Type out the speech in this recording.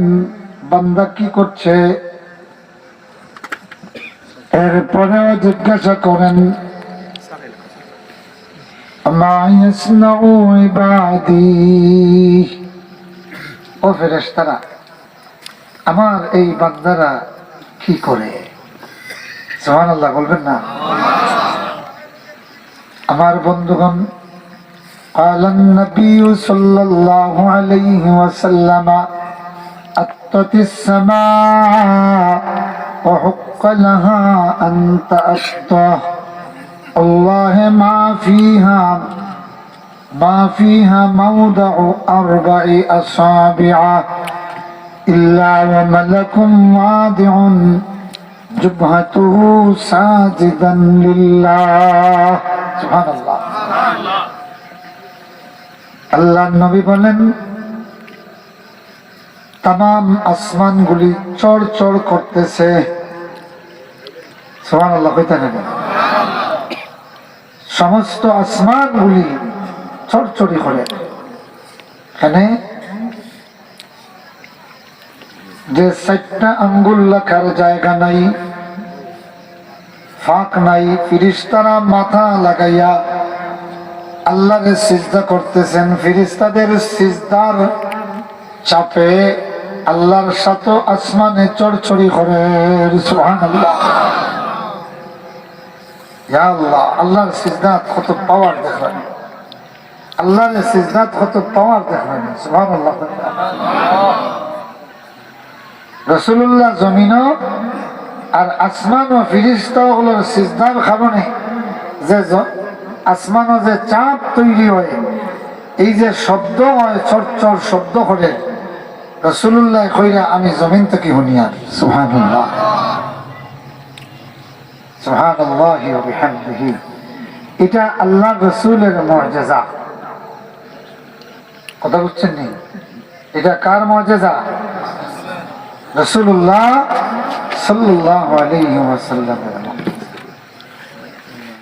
দেখেন বান্দা কি করছে এরপরেও জিজ্ঞাসা করেন মা ইয়াসনাউ ইবাদি ও ফেরেশতারা আমার এই বান্দারা কি করে সুবহানাল্লাহ বলবেন না আমার বন্ধুগণ قال النبي صلى الله عليه وسلم أتت السماء وحق لها أن تأته الله ما فيها ما فيها موضع أربع أصابع إلا وملك واضع جبهته ساجدا لله سبحان الله আল্লাহ নবী বলেন তাম আসমানগুলি চড় চড় করতেছে। সোহান আল্লাহ হইতে নেবে সমস্ত আসমানগুলি চড়চড়ি করে। এখানে যে চারটা আঙ্গুল লেখার জায়গা নাই, ফাঁক নাই, ফিরিস্তারা মাথা লাগাইয়া আল্লাহকে সিজদা করতেছেন। ফিরিস্তাদের সিজদার চাপে আল্লাহর সাথে আসমানে চড়চড়ি করে। সুবহানাল্লাহ। ইয়া আল্লাহ, আল্লাহর সিজদাত কত পাওয়ার দেখবেন। আল্লাহর সিজদাত কত পাওয়ার দেখবেন। সুবহানাল্লাহ। রসুল্লাহ জমিন আর আসমান ও ফিরিস্তা গুলোর সিজদার কারণে যে আসমানও যে চাপ তৈরি হয়, এই যে শব্দ হয় চরচর শব্দ করে রসুল্লাহ কইরা আমি জমিন থেকে হুনিয়ার সুহানুল্লাহ এটা আল্লাহ রসুলের মর্যাদা কথা বুঝছেন নি? এটা কার মর্যাদা রসুল্লাহ সাল্লাল্লাহু আলাইহি ওয়াসাল্লামের